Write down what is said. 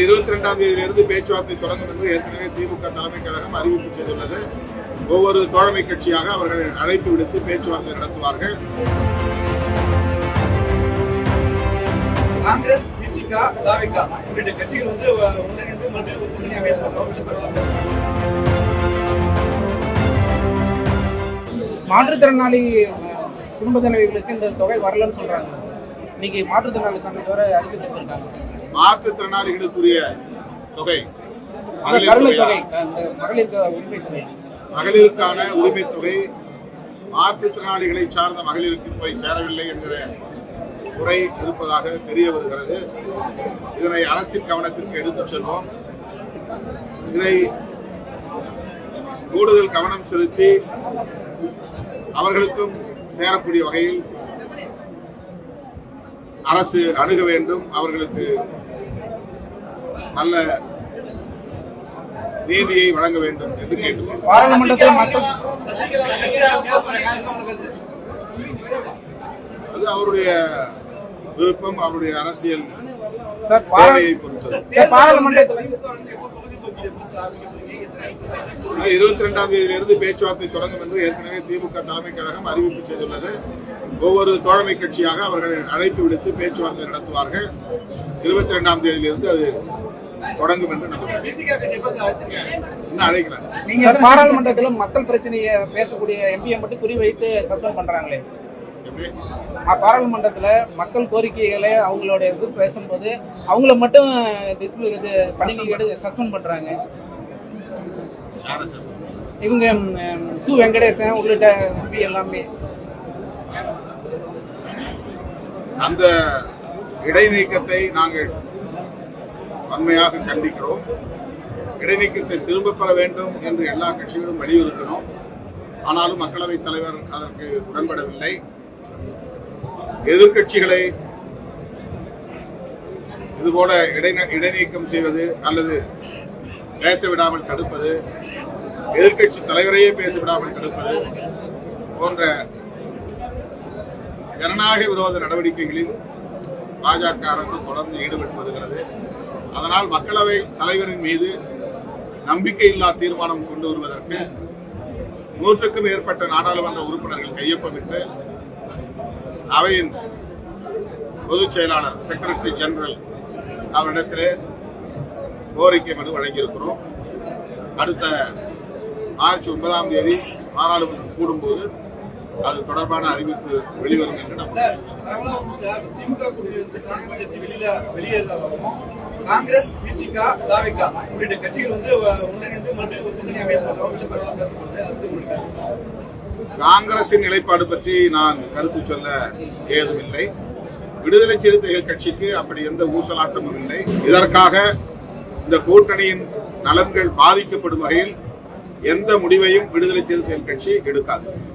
இருபத்தி ரெண்டாம் தேதியிலிருந்து பேச்சுவார்த்தை தொடங்கும் என்று ஏற்கனவே திமுக தலைமை கழகம் அறிவிப்பு செய்துள்ளது. ஒவ்வொரு தோழமை கட்சியாக அவர்கள் அழைப்பு விடுத்து பேச்சுவார்த்தை நடத்துவார்கள். காங்கிரஸ் பிசிகா தாவிகா உள்ளிட்ட கட்சிகள் வந்து ஒன்றிணைந்து மறுபடியும் கூட்டணி பேசுறாங்க மாற்றுத்திறனாளி குடும்ப தலைவிகளுக்கு இந்த தொகை வரலன்னு சொல்றாங்க. இன்னைக்கு மாற்றுத்திறனாளி சங்கத்தோட அறிவித்திருக்காங்க மாற்றுத்திறனாளிகளுக்குரிய தொகை மகளிர் கருணை தொகையா? தொகை அந்த மகளிர் உரிமை தொகை. மகளிருக்கான உரிமை தொகை மாற்றுத்திறனாளிகளை சார்ந்த மகளிருக்கு போய் சேரவில்லை என்கிற குறை இருப்பதாக தெரிய வருகிறது. இதனை அரசின் கவனத்திற்கு எடுத்துச் செல்வோம். இதை கூடுதல் கவனம் செலுத்தி அவர்களுக்கும் சேரக்கூடிய வகையில் அரசு அணுக வேண்டும். அவர்களுக்கு நல்ல நீதியை வழங்க வேண்டும் என்று கருத்து அது அவருடைய விருப்பம் அவருடைய அரசியல் பொறுத்தது. இருபத்தி ரெண்டாம் தேதியிலிருந்து பேச்சுவார்த்தை தொடங்கும் என்று ஏற்கனவே திமுக தலைமை கழகம் அறிவிப்பு செய்துள்ளது. ஒவ்வொரு தோழமை கட்சியாக அவர்கள் அழைப்பு விடுத்து பேச்சுவார்த்தை நடத்துவார்கள். இருபத்தி ரெண்டாம் தேதியிலிருந்து அது தொடங்கும் என்று இன்னும் அழைக்கல. நீங்க பாராளுமன்றத்தில் மக்கள் பிரச்சனையை பேசக்கூடிய எம்பியை மட்டும் குறிவைத்து சத்தம் பண்றாங்களே. பாராளுமன்றத்துல மக்கள் கோரிக்கைகளை அவங்களோட இது பேசும்போது அவங்கள மட்டும் இது பணி நீக்க சஸ்பெண்ட் பண்றாங்க. இவங்க சு வெங்கடேசன் உள்ளிட்ட எம்பி எல்லாமே. அந்த இடைநீக்கத்தை நாங்கள் வன்மையாக கண்டிக்கிறோம். இடைநீக்கத்தை திரும்ப பெற வேண்டும் என்று எல்லா கட்சிகளும் வலியுறுத்தினோம். ஆனாலும் மக்களவைத் தலைவர் அதற்கு உடன்படவில்லை. எதிர்க்கட்சிகளை இதுபோல இடை- இடைநீக்கம் செய்வது அல்லது பேச விடாமல் தடுப்பது எதிர்க்கட்சி தலைவரையே பேசிவிடாமல் தடுப்பது போன்ற ஜனநாயக விரோத நடவடிக்கைகளில் பாஜக அரசு தொடர்ந்து ஈடுபட்டு வருகிறது. அதனால் மக்களவை தலைவரின் மீது நம்பிக்கையில்லா தீர்மானம் கொண்டு வருவதற்கு நூற்றுக்கும் மேற்பட்ட நாடாளுமன்ற உறுப்பினர்கள் கையொப்பமிட்டு அவையின் பொதுச் செயலாளர் செக்ரட்டரி ஜெனரல் அவரிடத்திலே கோரிக்கை மனு வழங்கியிருக்கிறோம். அடுத்த மார்ச் ஒன்பதாம் தேதி பாராளுமன்றம் கூடும்போது அது தொடர்பான அறிவிப்பு வெளிவரும் என்று கூட்டணியிலிருந்து காங்கிரஸ் பிசிகா தாவிகா உள்ளிட்ட கட்சிகள் வந்து ஒன்றிணைந்து மறுபடியும் கூட்டணி அமைப்பதாக உள்ள பரவாயில்ல பேசப்படுது. காங்கிரசின் நிலைப்பாடு பற்றி நான் கருத்து சொல்ல ஏதுமில்லை. விடுதலை சிறுத்தைகள் கட்சிக்கு அப்படி எந்த ஊசலாட்டமும் இல்லை. இதற்காக இந்த கூட்டணியின் நலன்கள் பாதிக்கப்படும் வகையில் எந்த முடிவையும் விடுதலை சிறுத்தைகள் கட்சி எடுக்காது.